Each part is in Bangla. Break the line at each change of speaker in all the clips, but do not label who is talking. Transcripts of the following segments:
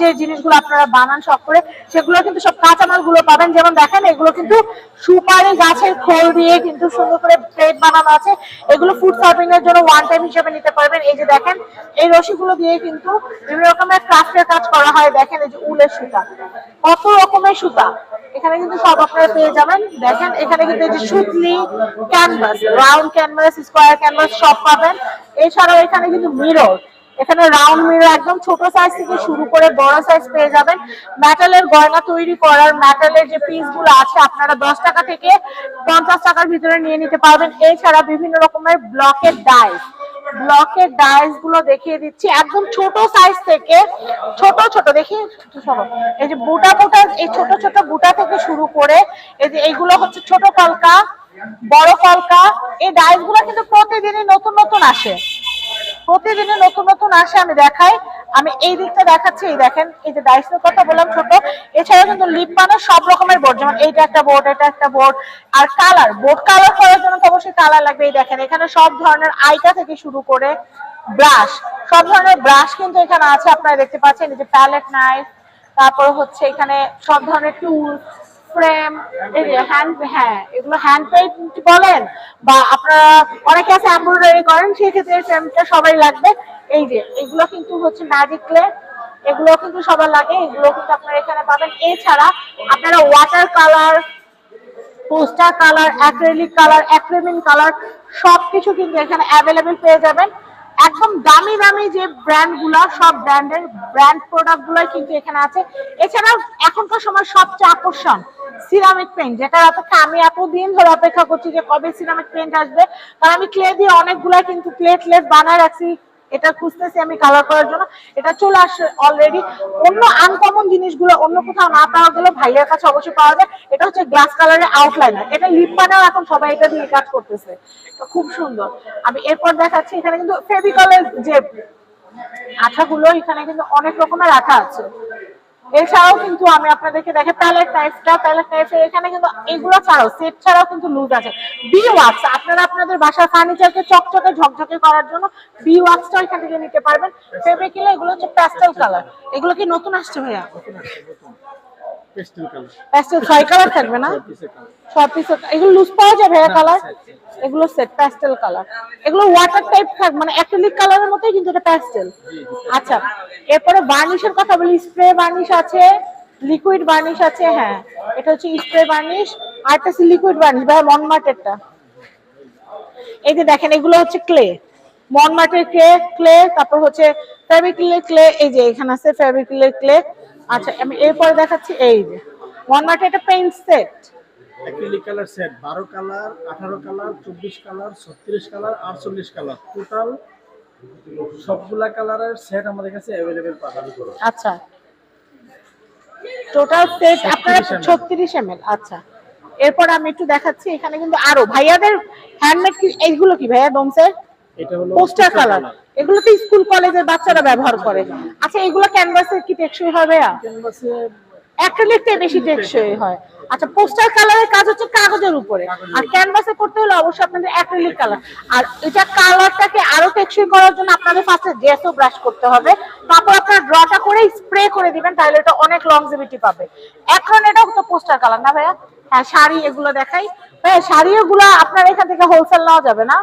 যে জিনিসগুলো আপনারা বানান সব করে, সেগুলো কিন্তু সব কাঁচামালগুলো পাবেন। যেমন দেখেন, এগুলো কিন্তু সুপারি গাছের খোল দিয়ে কিন্তু সুন্দর করে প্লেট বানানো আছে। এগুলো ফুড সার্ভিং এর জন্য ওয়ান টাইম হিসেবে নিতে পারবেন। এই যে দেখেন, এই রশিগুলো দিয়ে কিন্তু বিভিন্ন রকমের ক্রাফটের কাজ করা হয়। দেখেন, এই যে উলের সুতা। কত রকমের সুতা। এখানে কিন্তু সব আপনারা পেয়ে যাবেন। দেখেন, এখানে কিন্তু এই যে সুতলি canvas round canvas square canvas সব পাবেন। এছাড়াও এখানে কিন্তু মিরর এখানে রাউন্ড মিরর একদম ছোট সাইজ থেকে শুরু করে বড় সাইজ পেয়ে যাবেন। মেটালের গয়না তৈরি করার মেটালের যে পিসগুলো আছে, আপনারা দশ টাকা থেকে পঞ্চাশ টাকার ভিতরে নিয়ে নিতে পারবেন। এছাড়া বিভিন্ন রকমের ব্লকের ডাইস ব্লকের ডাইসগুলো দেখিয়ে দিচ্ছি একদম ছোট সাইজ থেকে, ছোট ছোট, দেখি। এই যে বুটা বুটা, এই ছোট ছোট বুটা থেকে শুরু করে, এই যে এইগুলো হচ্ছে ছোট কলকা, বড় কলকা, এই ডাইসগুলো কিন্তু প্রতিদিনই নতুন নতুন আসে প্রতিদিনই নতুন নতুন আসে, আমি দেখাই। আমি এই দিকটা দেখাচ্ছি, এই দেখেন, এই যে ডাইসের কথা বললাম ছোট। এছাড়া কিন্তু লিপ বানার সব রকমের বোর্ড যেমন এইটা একটা বোর্ড এটা একটা বোর্ড আর কালার বোর্ড কালার করার জন্য তো অবশ্যই কালার লাগবে। এই দেখেন, এখানে সব ধরনের আইটা থেকে শুরু করে ব্রাশ সব ধরনের ব্রাশ কিন্তু এখানে আছে, আপনারা দেখতে পাচ্ছেন, এই যে প্যালেট নাইফ তারপর হচ্ছে এখানে সব ধরনের টুল ফ্রেম হ্যাঁ এগুলো হ্যান্ড পেইন্ট বলেন? বা আপনারা অনেকে আছে এমব্রয়ডারি করেন, সেক্ষেত্রে ফ্রেমটা সবাই লাগবে। এই যে, এগুলো কিন্তু হচ্ছে ম্যাজিক এগুলো কিন্তু সবার লাগে, এগুলো কিন্তু আপনারা এখানে পাবেন। এছাড়া আপনারা water colour poster colour acrylic colour Acramin colour সবকিছু কিন্তু এখানে অ্যাভেলেবেল পেয়ে যাবেন। একদম দামি দামি যে ব্র্যান্ডগুলো সব ব্র্যান্ডের ব্র্যান্ড প্রোডাক্টগুলোই কিন্তু এখানে আছে। এছাড়াও এখনকার সময় সবচেয়ে আকর্ষণ সিরামিক পেন্ট যেটা অপেক্ষা আমি এতদিন ধরে অপেক্ষা করছি যে কবে সিরামিক পেন্ট আসবে। কারণ আমি ক্লে দিয়ে অনেকগুলা কিন্তু প্লেট লেট বানায় রাখছি। এটা খুঁজতেছি আমি কালার করার জন্য। এটা চলে আসে অলরেডি অন্য আনকমন জিনিসগুলো অন্য কোথাও না পাওয়া গেলে ভাইয়ের কাছে অবশ্যই পাওয়া যায়। এটা হচ্ছে গ্লাস কালারের আউটলাইনার এটা লিপ বানাও এখন সবাই এটা দিয়ে কাজ করতেছে। খুব সুন্দর। আমি এরপর দেখাচ্ছি, এখানে কিন্তু ফেভিকলের যে আঠাগুলো, এখানে কিন্তু অনেক রকমের আঠা আছে। এছাড়াও কিন্তু আমি আপনাদেরকে দেখে প্যালেট নাইফটা প্যালেট নাইফের এখানে কিন্তু এগুলো ছাড়াও সেট ছাড়াও কিন্তু লুজ আছে। বি ওয়াক্স আপনারা আপনাদের বাসার ফার্নিচারকে চকচকে ঝকঝকে করার জন্য বি ওয়াক্সটা এখান থেকে নিতে পারবেন। ফেব্রিকিলে এগুলো হচ্ছে প্যাস্টেল কালার এগুলো কি নতুন আসছে ভাইয়া?
পেস্টেল কালার
প্যাস্টেল ছয় কালার থাকবে না? পিস এগুলো লুজ পাওয়া যাবে ভাইয়া কালার
set.
এগুলো সেট প্যাস্টেল কালার এগুলো ওয়াটার টাইপ থাকবে মানে অ্যাক্রিলিক কালারের মতোই কিন্তু এটা প্যাস্টেল আচ্ছা এরপরে বার্নিশের কথা বলি স্প্রে বার্নিশ আছে লিকুইড বার্নিশ আছে হ্যাঁ। এটা হচ্ছে স্প্রে বার্নিশ আর একটা হচ্ছে লিকুইড বার্নিশ ভাই মনমার্টেরটা এই যে দেখেন এগুলো হচ্ছে ক্লে মনমার্টের ক্লে ক্লে তারপর হচ্ছে ফেব্রিক্রিলের ক্লে এই যে এখানে আছে ফেব্রিক্রিলের ক্লে আচ্ছা আমি এরপরে দেখাচ্ছি এই যে। মনমার্টের একটা paint set
acrylic colour set বারো কালার আঠারো কালার চব্বিশ কালার ছত্রিশ কালার আটচল্লিশ কালার টোটাল সবগুলা কালারের সেট আমাদের কাছে অ্যাভেলেবেল পাবেন
আচ্ছা। টোটাল সেট আপনারা
36 ml
আচ্ছা। এরপর আমি একটু দেখাচ্ছি এখানে কিন্তু আরও। ভাইয়াদের হ্যান্ডমেড কি এইগুলো কি ভাইয়া ডোমসের
এটা
পোস্টার কালার। এগুলো তো স্কুল কলেজের বাচ্চারা ব্যবহার করে। আচ্ছা এগুলো ক্যানভাসে কি টেকসই হবে
ক্যানভাসে
অ্যাক্রিলিকটাই বেশি টেকসই হয়। আচ্ছা পোস্টার কালারের কাজ হচ্ছে কাগজের উপরে। আর ক্যানভাসে করতে হলে অবশ্যই আপনাদের অ্যাক্রিলিক কালার আর এটা কালারটাকে আরও টেকসই করার জন্য আপনাদের ফার্স্টে জেসও ব্রাশ করতে হবে। তারপর আপনারা ড্রটা করে স্প্রে করে দিবেন তাহলে এটা অনেক লংজিভিটি পাবে। এখন এটা তো পোস্টার কালার না ভাইয়া? হ্যাঁ শাড়ি এগুলো দেখাই। ভাইয়া শাড়ি এগুলো আপনার এখান থেকে হোলসেল নেওয়া যাবে না?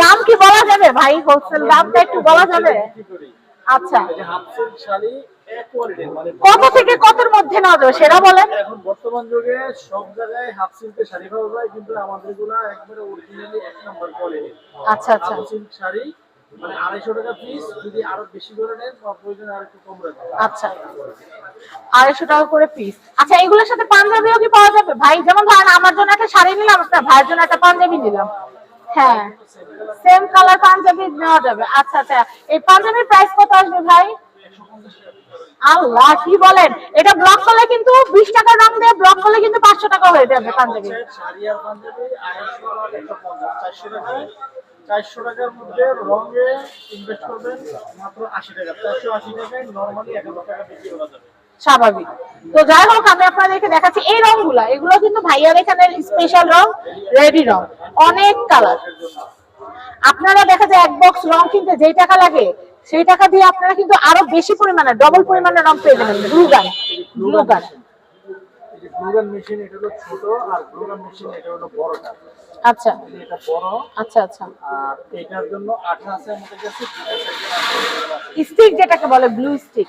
দাম কি বলা যাবে ভাই? হোলসেল দামটা একটু বলা যাবে? আচ্ছা।
শাড়ি
কত থেকে কতর মধ্যে নেওয়া যাবে? সেটা বলেন।
এখন বর্তমান যুগে সব জায়গায় হাফ সিল্কের শাড়ি পাওয়া যায় কিন্তু আমাদেরগুলা একবারে অরিজিনালি এক নম্বর কোয়ালিটি
আচ্ছা আচ্ছা।
হাফ সিল্ক শাড়ি মানে আড়াইশো টাকা পিস যদি আরও বেশি করে নেন প্রয়োজনে আর একটু কম রাখবেন।
আচ্ছা। আড়াইশো টাকা করে পিস আচ্ছা এগুলোর সাথে পাঞ্জাবিও কি পাওয়া যাবে? ভাই যেমন ধরেন আমার জন্য একটা শাড়ি নিলাম আপনার ভাইয়ের জন্য একটা পাঞ্জাবি নিলাম। হ্যাঁ। সেম কালার পাঞ্জাবি নেওয়া যাবে। আচ্ছা আচ্ছা। এই পাঞ্জাবির প্রাইস কত আসবে ভাই? আল্লাহ কি বলেন? এটা ব্লক করলে কিন্তু বিশ টাকা রং দিয়ে ব্লক করলে কিন্তু পাঁচশো টাকা হয়ে যাবে পাঞ্জাবি
চারশো টাকার মধ্যে রঙে ইনভেস্ট করবেন মাত্র আশি টাকা চারশো আশি টাকায় নর্মালি এক হাজার টাকা বিক্রি করা যাবে।
স্বাভাবিক। তো যাই হোক আমি আপনাদেরকে দেখাচ্ছি এই রংগুলা। এগুলো কিন্তু ভাইয়ার এখানে স্পেশাল রং রেডি রং। অনেক কালার আপনারা দেখা যায় এক বক্স রং কিনতে যেই টাকা লাগে সেই টাকা দিয়ে আপনারা কিন্তু আরও বেশি পরিমাণে ডবল পরিমাণে রং পেয়ে যাবেন ব্লু গান ব্লু গান
মেশিন এটা হলো ছোট আর মেশিন এটা হলো বড়টা
আচ্ছা।
এটা বড়।
আচ্ছা আচ্ছা।
আর এটার জন্য আঠা আছে আমাদের কাছে
স্টিক যেটাকে বলে ব্লু স্টিক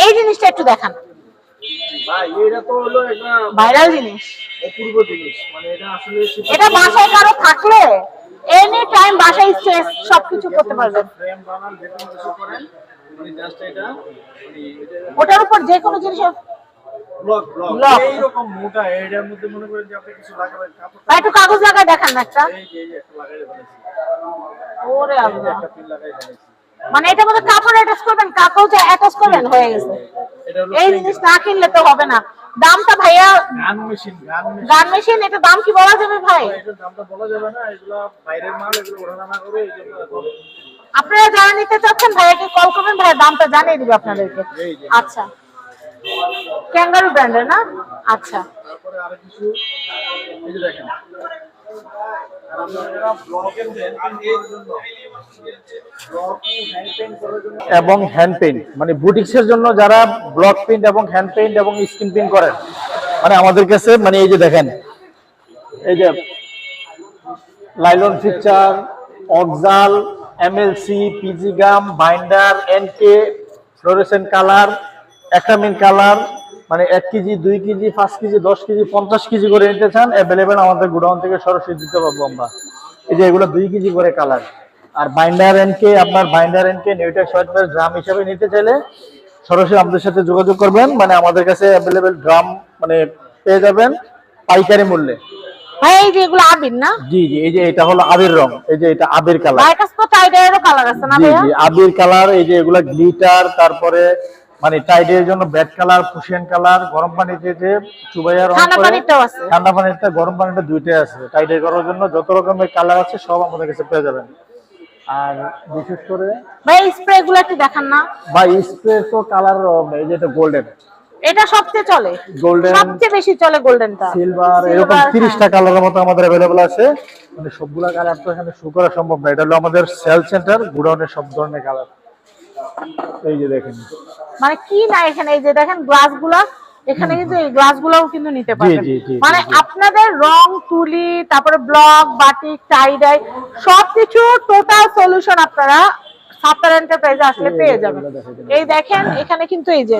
এই জিনিসটা একটু দেখান।
এটা
ভাইরাল জিনিস।
অপূর্ব জিনিস মানে এটা আসলে
এটা বাসায় কারও থাকলে এনি টাইম বাসায় স্ট্রেস সবকিছু করতে পারবেন
ফ্রেম বানান যে কিছু করেন মানে জাস্ট এটা মানে
ওটার উপর যে কোনো জিনিস
ব্লক ব্লক এইরকম মোটা এটার মধ্যে মনে করেন যে আপনি কিছু লাগাবেন কাপড়
ভাই একটু কাগজ লাগায় দেখান না একটা।
এই যে একটা লাগাই ফেলেছি
ওরে আল্লাহ।
একটা পিন লাগাই ফেলেছি
মানে এটার মধ্যে কাপড় অ্যাটাচ করবেন কাগজ অ্যাটাচ করবেন হয়ে গেছে।
এটা
এই জিনিস না কিনলে তো হবে না। দামটা ভাইয়া
গান মেশিন গান মেশিন।
এটা দাম কি বলা যাবে ভাই?
এটার দামটা বলা যাবে না এগুলো বাইরের মাল এগুলো ওঠানামা করে
আপনারা যারা নিতে চাচ্ছেন ভাইয়াকে কল করবেন ভাইয়া দামটা জানিয়ে দিবে আপনাদেরকে। আচ্ছা। ক্যাঙ্গারু ব্র্যান্ডের না? আচ্ছা।
তারপরে আরও কিছু এই যে দেখেন।
এবং হ্যান্ড পেইন্ট মানে বুটিক্সের জন্য যারা ব্লক পেইন্ট এবং হ্যান্ড পেইন্ট এবং স্কিন পেইন্ট করেন মানে আমাদের কাছে মানে এই যে দেখেন, এই যে nylon feature অক্সাল MLC PG gum binder NK fluorescent colour অ্যাক্রামিন colour মানে এক কেজি দুই কেজি পাঁচ কেজি দশ কেজি পঞ্চাশ কেজি করে নিতে চান অ্যাভেলেবেল আমাদের গোডাউন থেকে সরাসরি দিতে পারব আমরা। এই যে এগুলো দুই কেজি করে কালার আর বাইন্ডার এনকে আপনার binder NK Newtech white drum হিসেবে নিতে চাইলে সরাসরি আমাদের সাথে যোগাযোগ করবেন। মানে আমাদের কাছে অ্যাভেলেবেল ড্রাম মানে পেয়ে যাবেন পাইকারি মূল্যে।
এই যে এগুলো আবির না?
জি জি এই যে এটা হলো আবির রং। এই যে এটা আবির কালার
ভাইয়ের কাছে তো টাইডারেরও কালার আছে না
জি জি আবির কালার এই যে এগুলা গ্লিটার তারপরে মানে টাইডের জন্য ব্যাড কালার ফুশিয়ান কালার গরম পানিতে যে চুবাইয়া রং
ঠান্ডা
পানিতে গরম পানিটা দুইটাই আছে। টাইডের করার জন্য যত রকমের কালার আছে সব আমাদের কাছে পেয়ে যাবেন। আর বিশেষ করে
ভাই স্প্রে গুলো একটু দেখান না।
বা স্প্রে তো কালার এই যে এটা গোল্ডেন।
এটা সবচেয়ে চলে।
গোল্ডেন
সবচেয়ে বেশি চলে গোল্ডেনটা।
সিলভার এরকম তিরিশটা কালারের মতো আমাদের আছে। মানে সবগুলা কালার তো এখানে শো করা সম্ভব না। এটা হলো আমাদের সেল সেন্টার গুডাউনের সব ধরনের কালার। এই যে দেখেন।
মানে কি না এখানে? এই যে দেখেন গ্লাসগুলা এখানে কিন্তু এই গ্লাস গুলাও কিন্তু নিতে পারবেন। মানে। আপনাদের রং তুলি তারপরে ব্লক বাটিক টাইডাই সবকিছু টোটাল সলিউশন আপনারা সাতার এন্টারপ্রাইজে আসলে পেয়ে যাবেন। এই দেখেন এখানে কিন্তু এই যে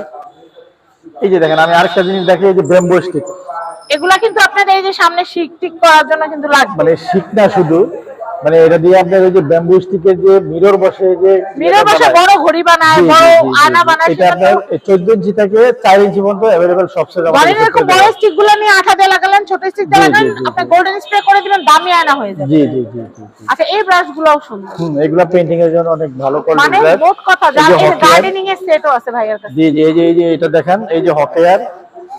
এই যে দেখেন আমি আরেকটা জিনিস দেখি এই যে ব্যাম্বো স্টিক
এগুলা কিন্তু আপনাদের এই যে সামনে শিক টিক করার জন্য কিন্তু লাগবে।
মানে শিক না শুধু মানে এটা দিয়ে আপনার ওই যে ব্যাম্বু স্টিকের যে মিরর বসে যে
মিরর বসে বড় ঘড়ি বানায় বড় আয়না বানায়
এটা আপনার
তো-
চোদ্দ ইঞ্চি থেকে চার ইঞ্চি পর্যন্ত অ্যাভেলেবেল সব সেট আমাদের
ঘরের
কাছে
এরকম বড়। স্টিকগুলো নিয়ে আঠা দিয়ে লাগালেন ছোট স্টিক দিয়ে লাগালেন আপনি গোল্ডেন স্প্রে করে দিবেন দামি আয়না হয়ে যাবে।
জি জি জি।
আচ্ছা এই ব্রাশ গুলোও সুন্দর।
হুম এগুলা পেইন্টিং এর জন্য অনেক ভালো
মানে মোট কথা
এই যে
গার্ডেনিং এর সেটও আছে ভাইয়ের কাছে।
জি জি এই যে এই যে এটা দেখেন এই যে হকিয়ার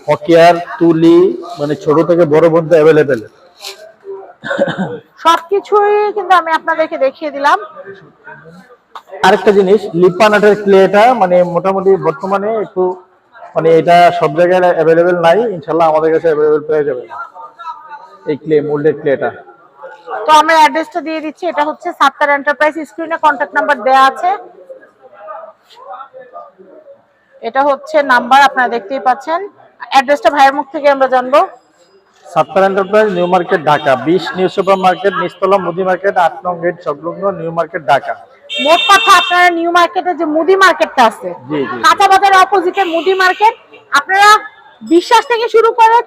হকিয়ার তুলি মানে ছোট থেকে বড় পর্যন্ত অ্যাভেলেবেল
সবকিছুই কিন্তু আমি আপনাদেরকে দেখিয়ে দিলাম।
আরেকটা জিনিস লিপানাটের ক্লেটা মানে মোটামুটি বর্তমানে একটু মানে এটা সব জায়গায় অ্যাভেলেবেল নাই ইনশাল্লাহ আমাদের কাছে অ্যাভেলেবেল পেয়ে যাবেন এই ক্লে মোল্ডেড ক্লেটা
তো আমরা অ্যাড্রেসটা দিয়ে দিচ্ছি এটা হচ্ছে সাত্তার এন্টারপ্রাইজ স্ক্রিনে কন্ট্যাক্ট নাম্বার দেয়া আছে। এটা হচ্ছে নাম্বার আপনারা দেখতেই পাচ্ছেন। অ্যাড্রেসটা ভাইয়ের মুখ থেকে আমরা জানব।
Sattar enterprise New Market Dhaka বিশ নিউ সুপার মার্কেট নিস্তলা মুদি মার্কেট আট নং গেট সংলগ্ন নিউ মার্কেট ঢাকা
মোট কথা আপনারা নিউ মার্কেটে যে মুদি মার্কেটটা আছে। কাঁচা বাজারের অপোজিটে মুদি মার্কেট আপনারা বিশ্বাস থেকে শুরু করে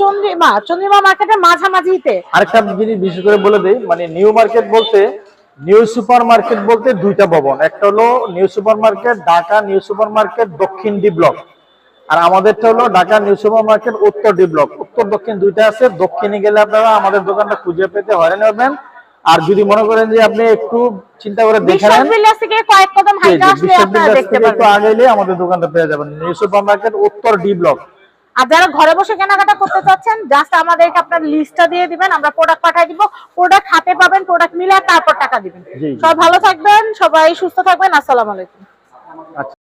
চন্দ্রিমা চন্দ্রিমা মার্কেটের মাঝামাঝিতে।
আরেকটা জিনিস বিশেষ করে বলে দেই মানে নিউ মার্কেট বলতে নিউ সুপার মার্কেট বলতে দুইটা ভবন। একটা হলো New Super Market Dhaka New Super Market দক্ষিণ ডি ব্লক আর আমাদেরটা হলো ঢাকা নিউ সুপার মার্কেট উত্তর ডি ব্লক উত্তর দক্ষিণ দুইটা আছে। দক্ষিণে গেলে আপনারা আমাদের দোকানটা খুঁজে পেতে হয়রানি হবেন। আর যদি মনে করেন যে আপনি একটু চিন্তা করে দেখে নেন একটু আগে এলে আমাদের দোকানটা পেয়ে যাবেন। নিউ সুপার মার্কেট উত্তর ডি ব্লক
আর যারা ঘরে বসে কেনাকাটা করতে চাচ্ছেন জাস্ট আমাদেরকে আপনার লিস্টটা দিয়ে দিবেন আমরা প্রোডাক্ট পাঠিয়ে দিব। প্রোডাক্ট হাতে পাবেন প্রোডাক্ট মিলে তারপর টাকা দিবেন।
জি।
সবাই ভালো থাকবেন সবাই সুস্থ থাকবেন। আসসালামু আলাইকুম।
আচ্ছা।